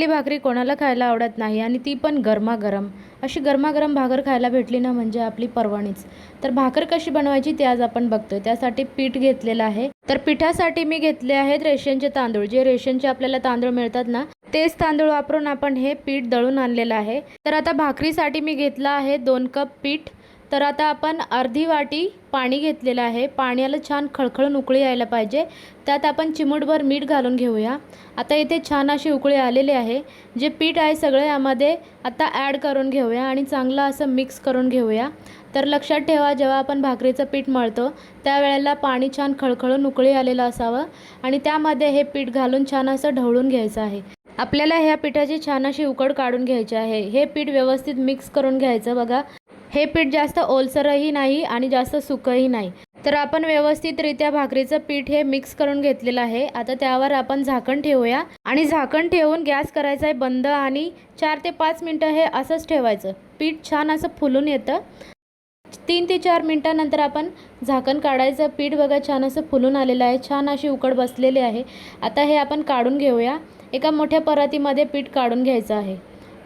फुगलेली भाकरी कोणाला खायला आवडत नाही आणि ती पण गरमागरम. अशी गरमागरम भाकर खायला भेटली ना म्हणजे आपली पर्वणीच. तर भाकर कशी बनवायची ते आज आपण बघतोय. त्यासाठी पीठ घेतलेलं आहे. तर पिठासाठी मी घेतले आहेत रेशनचे तांदूळ. जे रेशनचे आपल्याला तांदूळ मिळतात ना तेच तांदूळ वापरून आपण हे पीठ दळून आणलेलं आहे. तर आता भाकरीसाठी मी घेतलं आहे दोन कप पीठ. तर आता आपण अर्धी वाटी पाणी घेतलेलं आहे. पाण्याला छान खळखळून उकळी यायला पाहिजे. त्यात आपण चिमूटभर मीठ घालून घेऊया. आता इथे छान अशी उकळी आलेली आहे. जे पीठ आहे सगळं यामध्ये आता ॲड करून घेऊया आणि चांगलं असं मिक्स करून घेऊया. तर लक्षात ठेवा जेव्हा आपण भाकरीचं पीठ मळतो त्यावेळेला पाणी छान खळखळून उकळी आलेलं असावं आणि त्यामध्ये हे पीठ घालून छान असं ढवळून घ्यायचं आहे. आपल्याला ह्या पिठाची छान अशी उकड काढून घ्यायची आहे. हे पीठ व्यवस्थित मिक्स करून घ्यायचं बघा. हे पीठ जास्त ओलसरही नाही आणि जास्त सुकंही नाही. तर आपण व्यवस्थितरित्या भाकरीचं पीठ हे मिक्स करून घेतलेलं आहे. आता त्यावर आपण झाकण ठेवूया. आणि झाकण ठेवून गॅस करायचा आहे बंद आणि चार ते पाच मिनटं हे असंच ठेवायचं. पीठ छान असं फुलून येतं. तीन ते चार मिनटानंतर आपण झाकण काढायचं. पीठ बघा छान असं फुलून आलेलं आहे. छान अशी उकड बसलेली आहे. आता हे आपण काढून घेऊया. एका मोठ्या परातीमध्ये पीठ काढून घ्यायचं आहे.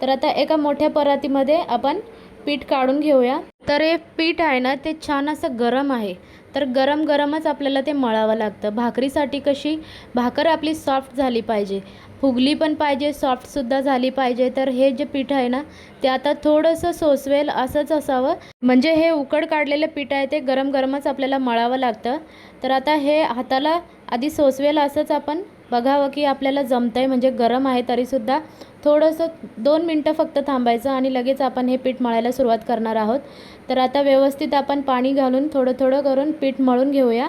तर आता एका मोठ्या परातीमध्ये आपण पीठ काढून घेऊया. तर हे पीठ आहे ना ते छान असं गरम आहे. तर गरम गरमच आपल्याला ते मळावं लागतं. भाकरीसाठी कशी भाकर आपली सॉफ्ट झाली पाहिजे. फुगली पण पाहिजे सॉफ्टसुद्धा झाली पाहिजे. तर हे जे पीठ आहे ना ते आता थोडंसं सोसवेल असंच असावं. म्हणजे हे उकड काढलेलं पीठ आहे ते गरम गरमच आपल्याला मळावं लागतं. तर आता हे हाताला आधी सोसवेल असंच आपण बघावं की आपल्याला जमतं आहे म्हणजे गरम आहे तरीसुद्धा. थोडंसं दोन मिनटं फक्त थांबायचं आणि लगेच आपण हे पीठ मळायला सुरुवात करणार आहोत. तर आता व्यवस्थित आपण पाणी घालून थोडं थोडं करून पीठ मळून घेऊया.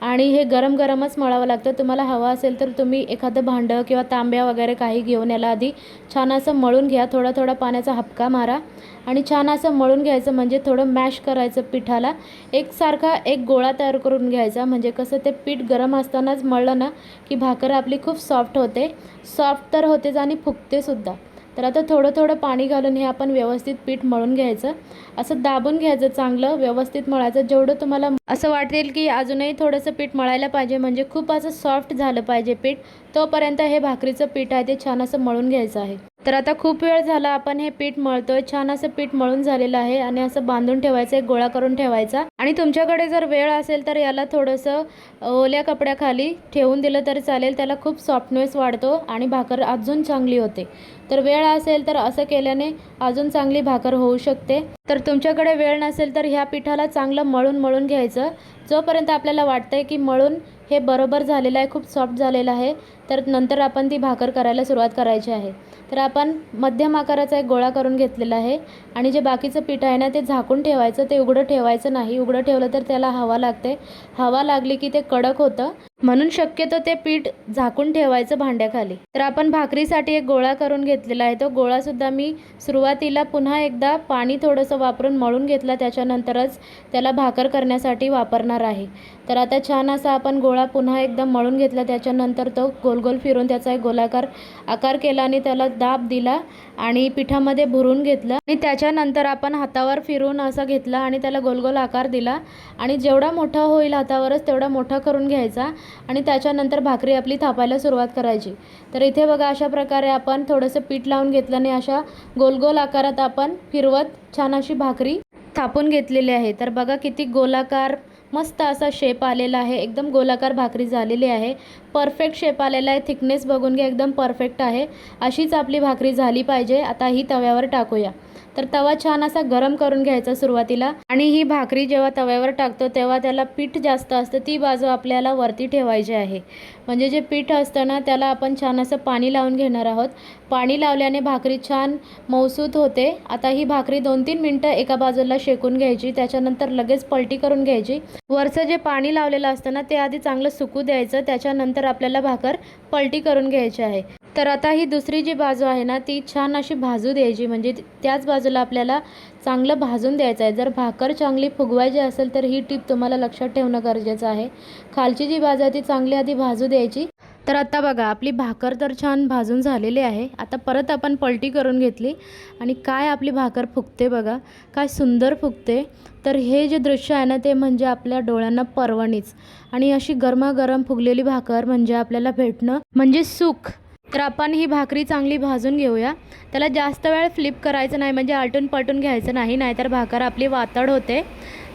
आणि हे गरम गरमच मळावं लागतं. तुम्हाला हवं असेल तर तुम्ही एखादं भांडं किंवा तांब्या वगैरे काही घेऊन याला आधी छान असं मळून घ्या. थोडा थोडा पाण्याचा हपका मारा. आणि छान असं मळून घ्यायचं म्हणजे थोडं मॅश करायचं पिठाला. एकसारखा एक गोळा तयार करून घ्यायचा. म्हणजे कसं ते पीठ गरम असतानाच मळलं ना की भाकर आपली खूप सॉफ्ट होते. सॉफ्ट तर होतेच आणि फुगतेसुद्धा. तर आता थोडं थोडं पाणी घालून हे आपण व्यवस्थित पीठ मळून घ्यायचं. असं दाबून घ्यायचं चांगलं व्यवस्थित मळायचं. जेवढं तुम्हाला असं वाटेल की अजूनही थोडंसं पीठ मळायला पाहिजे म्हणजे खूप असं सॉफ्ट झालं पाहिजे पीठ तोपर्यंत हे भाकरीचं पीठ आहे ते छान असं मळून घ्यायचं आहे. तर आता खूप वेळ झाला आपण हे पीठ मळतोय छान असं पीठ मळून झालेलं आहे आणि असं बांधून ठेवायचं एक गोळा करून ठेवायचा. आणि तुमच्याकडे जर वेळ असेल तर याला थोडंसं ओल्या कपड्याखाली ठेवून दिलं तरी चालेल. त्याला खूप सॉफ्टनेस वाढतो आणि भाकर अजून चांगली होते. तर वेळ असेल तर असं केल्याने अजून चांगली भाकर होऊ शकते. तर तुमच्याकडे वेळ नसेल तर ह्या पिठाला चांगलं मळून मळून घ्यायचं. जोपर्यंत आपल्याला वाटतं आहे की मळून हे बरोबर झालेलं आहे खूप सॉफ्ट झालेलं आहे तर नंतर आपण ती भाकर करायला सुरुवात करायची आहे. तर आपण मध्यम आकाराचा एक गोळा करून घेतलेला आहे आणि जे बाकीचं पीठ आहे ना ते झाकून ठेवायचं ते उघडं ठेवायचं नाही. उघडं ठेवलं तर त्याला हवा लागते. हवा लागली की ते कडक होतं. म्हणून शक्यतो ते पीठ झाकून ठेवायचं भांड्याखाली. तर आपण भाकरीसाठी एक गोळा करून घेतलेला आहे. तो गोळासुद्धा मी सुरुवातीला पुन्हा एकदा पाणी थोडंसं वापरून मळून घेतला. त्याच्यानंतरच त्याला भाकर करण्यासाठी वापरणार आहे. तर आता छान असा आपण गोळा पुन्हा एकदा मळून घेतला. त्याच्यानंतर तो गोल गोल फिरून त्याचा एक गोलाकार आकार केला आणि त्याला दाब दिला आणि पिठामध्ये भरून घेतलं. आणि त्याच्यानंतर आपण हातावर फिरून असा घेतला आणि त्याला गोल गोल आकार दिला. आणि जेवढा मोठा होईल हातावरच तेवढा मोठा करून घ्यायचा. आणि त्याच्यानंतर भाकरी आपली थापायला सुरुवात करायची. तर इथे बघा अशा प्रकारे आपण थोडंसं पीठ लावून घेतलं आणि अशा गोल गोल आकारात आपण फिरवत छान अशी भाकरी थापून घेतलेली आहे. तर बघा किती गोलाकार मस्त असा शेप आलेला आहे. एकदम गोलाकार भाकरी झालेली आहे. परफेक्ट शेप आलेला आहे. थिकनेस बघून घ्या एकदम परफेक्ट आहे. अशीच आपली भाकरी झाली पाहिजे. आता ही तव्यावर टाकूया. तर तवा छान असा गरम करून घ्यायचा सुरुवातीला. आणि ही भाकरी जेव्हा तव्यावर टाकतो तेव्हा त्याला पीठ जास्त असतं ती बाजू आपल्याला वरती ठेवायची आहे. म्हणजे जे पीठ असतं ना त्याला आपण छान असं पाणी लावून घेणार आहोत. पाणी लावल्याने भाकरी छान मौसूत होते. आता ही भाकरी दोन तीन मिनटं एका बाजूला शेकून घ्यायची त्याच्यानंतर लगेच पलटी करून घ्यायची. वरचं जे पाणी लावलेलं असतं ना ते आधी चांगलं सुकू द्यायचं त्याच्यानंतर आपल्याला भाकर पलटी करून घ्यायची आहे. तर आता ही दुसरी जी बाजू आहे ना ती छान अशी भाजू द्यायची. म्हणजे त्याच बाजूला आपल्याला चांगलं भाजून द्यायचं आहे. जर भाकर चांगली फुगवायची असेल तर ही टीप तुम्हाला लक्षात ठेवणं गरजेचं आहे. खालची जी बाजू आहे ती चांगली आधी भाजू द्यायची. तर आता बघा आपली भाकर तर छान भाजून झालेली आहे. आता परत आपण पलटी करून घेतली. आणि काय आपली भाकर फुगते बघा काय सुंदर फुगते. तर हे जे दृश्य आहे ना ते म्हणजे आपल्या डोळ्यांना पर्वणीच. आणि अशी गरमागरम फुगलेली भाकर म्हणजे आपल्याला भेटणं म्हणजे सुख. तर आपण ही भाकरी चांगली भाजून घेऊया. त्याला जास्त वेळ फ्लिप करायचं नाही म्हणजे आलटून पलटून घ्यायचं नाही नाहीतर भाकर आपली वातड होते.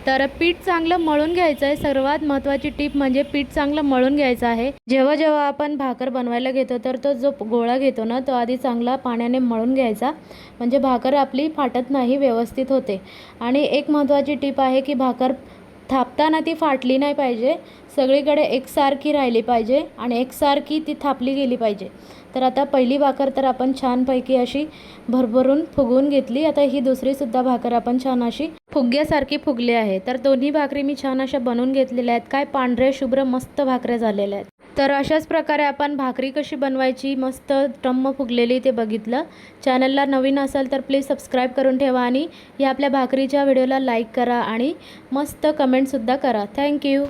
तर पीठ चांगलं मळून घ्यायचं आहे सर्वात महत्त्वाची टीप म्हणजे पीठ चांगलं मळून घ्यायचं आहे. जेव्हा जेव्हा आपण भाकर बनवायला घेतो तर तो जो गोळा घेतो ना तो आधी चांगला पाण्याने मळून घ्यायचा. म्हणजे भाकर आपली फाटत नाही व्यवस्थित होते. आणि एक महत्त्वाची टीप आहे की भाकर थापताना ती फाटली नाही पाहिजे. सगळीकडे एकसारखी राहिली पाहिजे आणि एकसारखी ती थापली गेली पाहिजे. तर आता पहिली भाकर तर आपण छानपैकी अशी भरभरून फुगवून घेतली. आता ही दुसरीसुद्धा भाकर आपण छान अशी फुग्यासारखी फुगली आहे. तर दोन्ही भाकरी मी छान अशा बनवून घेतलेल्या आहेत. काय पांढरे शुभ्र मस्त भाकऱ्या झालेल्या आहेत. तर अशाच प्रकारे आपण भाकरी कशी बनवायची मस्त टम्म फुगलेली ते बघितलं. चॅनलला नवीन असाल तर प्लीज सबस्क्राईब करून ठेवा आणि या आपल्या भाकरीच्या व्हिडिओला लाईक करा आणि मस्त कमेंटसुद्धा करा. थँक्यू